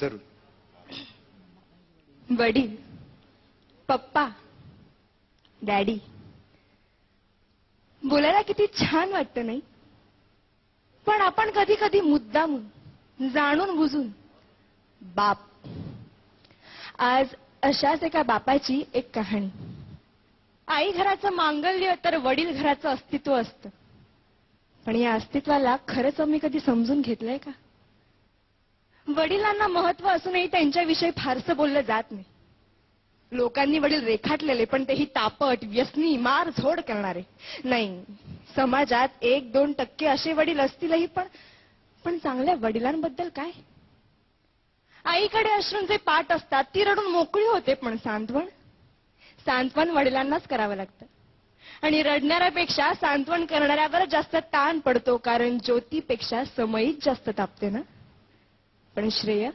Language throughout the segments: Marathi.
जरूर. वडील पप्पा डॅडी. बोलायला किती छान वाटतं नाही? पण आपण कधी कधी मुद्दामून जाणून बुजून बाप. आज अशाच एका बापाची एक कहाणी. आई घराचं मांगल्य तर वडील घराचं अस्तित्व असतं. पण या अस्तित्वाला खरंच आम्ही कधी समजून घेतलंय का? वडिलांना महत्त्व असूनही त्यांच्याविषयी फारसं बोललं जात नाही. लोकांनी वडील रेखाटलेले पण तेही तापट व्यसनी मार झोड करणारे. नाही समाजात एक दोन टक्के असे वडील असतीलही पण पण चांगल्या वडिलांबद्दल काय? आईकडे अश्रूंचे पाठ असतात ती रडून मोकळी होते पण सांत्वन. सांत्वन वडिलांनाच करावं लागतं. आणि रडणाऱ्यापेक्षा सांत्वन करणाऱ्यावर जास्त ताण पडतो कारण ज्योतीपेक्षा समयीच जास्त तापते ना? पण श्रेय?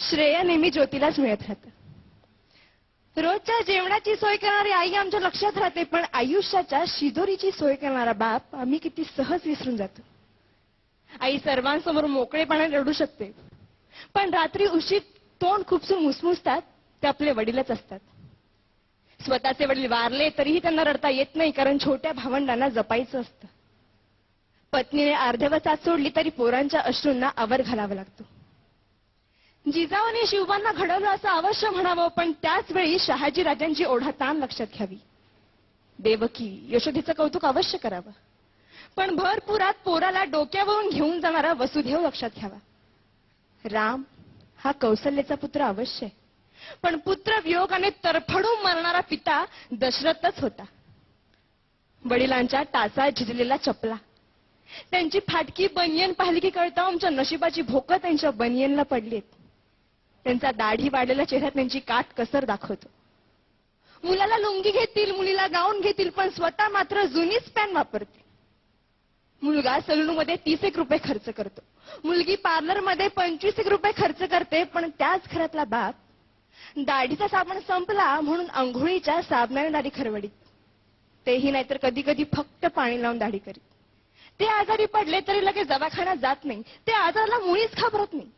श्रेय नेहमी ज्योतीलाच मिळत राहतं. रोजच्या जेवणाची सोय करणारी आई आमच्या लक्षात राहते पण आयुष्याच्या शिदोरीची सोय करणारा बाप आम्ही किती सहज विसरून जातो. आई सर्वांसमोर मोकळेपणा रडू शकते पण रात्री उशीत तोंड खुपसून मुसमुसतात ते आपले वडीलच असतात. स्वतःचे वडील वारले तरीही त्यांना रडता येत नाही कारण छोट्या भावंडांना जपायचं असतं. पत्नीने अर्धवसात सोडली तरी पोरांच्या अश्रूंना आवर घालावा लागतो. जिजाऊने शिवबांना घडवलं असं अवश्य म्हणावं पण त्याच वेळी शहाजी राजांची ओढाताण लक्षात घ्यावी. देवकी यशोधीचं कौतुक अवश्य करावं. पण भरपुरात पोराला डोक्यावरून घेऊन जाणारा वसुदेव लक्षात घ्यावा. राम हा कौशल्याचा पुत्र अवश्य पण पुत्र वियोगाने तरफडून मरणारा पिता दशरथच होता. वडिलांच्या टाचा झिजलेला चपला. त्यांची फाटकी बनियन पाहिली की कळतं आमच्या नशिबाची भोकं त्यांच्या बनियनला पडलीत. त्यांचा दाढी वाढलेला चेहरा त्यांची काट कसर दाखवतो. मुलाला लुंगी घेतील मुलीला गाऊन घेतील पण स्वतः मात्र जुनीच पॅन वापरतील. मुलगा सलूनमध्ये तीस एक रुपये खर्च करतो. मुलगी पार्लरमध्ये पंचवीस एक रुपये खर्च करते पण त्याच घरातला बाप दाढीचा साबण संपला म्हणून आंघोळीच्या साबणाने दाढी खरवडीत. तेही नाहीतर कधी कधी फक्त पाणी लावून दाढी करीत. ते आजारी पडले तरी लगेच दवाखान्यात जात नाही. ते आजाराला मुळीच घाबरत नाही.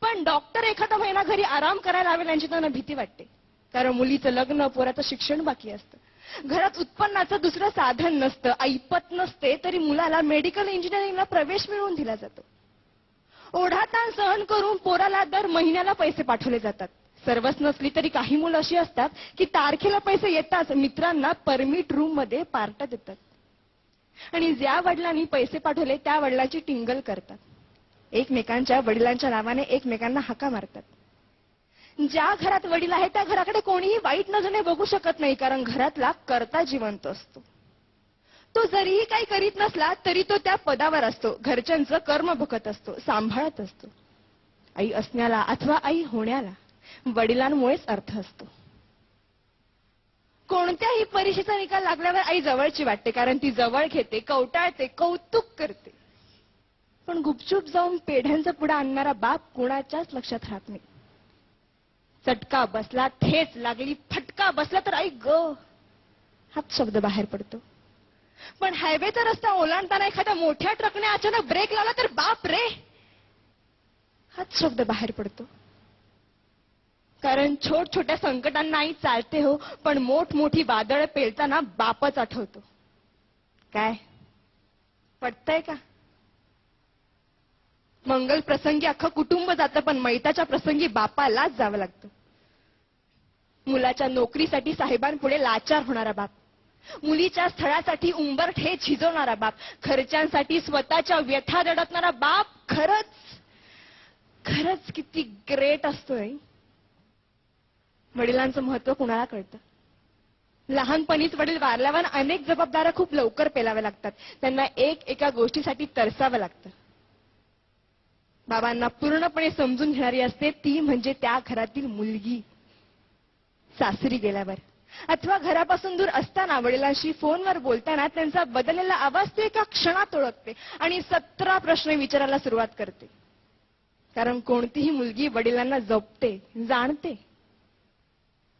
पण डॉक्टर एखादा महिना घरी आराम करायला हवेल यांची त्यांना भीती वाटते. कारण मुलीचं लग्न पोराचं शिक्षण बाकी असतं. घरात उत्पन्नाचं दुसरं साधन नसतं ऐपत नसते तरी मुलाला मेडिकल इंजिनिअरिंगला प्रवेश मिळवून दिला जातो. ओढाताण सहन करून पोराला दर महिन्याला पैसे पाठवले जातात. सर्वच नसली तरी काही मुलं अशी असतात की तारखेला पैसे येताच मित्रांना परमिट रूममध्ये पार्ट्या देतात. आणि ज्या वडिलांनी पैसे पाठवले त्या वडिलांची टिंगल करतात. एकमेकांच्या वडिलांच्या नावाने एकमेकांना हाका मारतात. ज्या घरात वडील आहे त्या घराकडे कोणीही वाईट नजरेने बघू शकत नाही कारण घरातला करता जिवंत असतो. तो जरीही काही करीत नसला तरी तो त्या पदावर असतो. घरच्यांचं कर्म भोगत असतो सांभाळत असतो. आई असण्याला अथवा आई होण्याला वडिलांमुळेच अर्थ असतो. कोणत्याही परीक्षेचा निकाल लागल्यावर आई जवळची वाटते कारण ती जवळ घेते कवटाळते कौतुक करते. पण गुपचूप जाऊन पेढ्यांचा पुढे आणणारा बाप कुणाच्याच लक्षात राहत नाही. चटका बसला ठेच लागली फटका बसला तर आई ग हाच शब्द बाहेर पडतो. पण हायवेचा रस्ता ओलांडताना एखाद्या मोठ्या ट्रकने अचानक ब्रेक लावला तर बाप रे हाच शब्द बाहेर पडतो. कारण छोट छोट्या संकटांनाही चालते हो पण मोठमोठी वादळ पेलताना बापच आठवतो. काय? पटतय का? मंगल प्रसंगी अख्खं कुटुंब जातं पण मैताच्या प्रसंगी बापालाच जावं लागतं. मुलाच्या नोकरीसाठी साहेबांपुढे लाचार होणारा बाप. मुलीच्या स्थळासाठी उंबरठे झिजवणारा बाप. खर्चांसाठी स्वतःच्या व्यथा दडपणारा बाप खरंच खरंच किती ग्रेट असतोय. वडिलांचं महत्त्व कुणाला कळतं? लहानपणीच वडील वारल्यावर अनेक जबाबदाऱ्या खूप लवकर पेलाव्या लागतात. त्यांना एक एका गोष्टीसाठी तरसावं लागतं. बाबांना पूर्णपणे समजून घेणारी असते ती म्हणजे त्या घरातील मुलगी. सासरी गेल्यावर. अथवा घरापासून दूर असताना वडिलांशी फोनवर बोलताना त्यांचा बदललेला आवाज ते एका क्षणात ओळखते आणि सतरा प्रश्न विचारायला सुरुवात करते. कारण कोणतीही मुलगी वडिलांना जपते जाणते.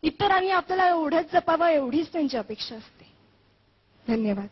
इतरांनी आपल्याला एवढंच जपावं एवढीच त्यांची अपेक्षा असते. धन्यवाद.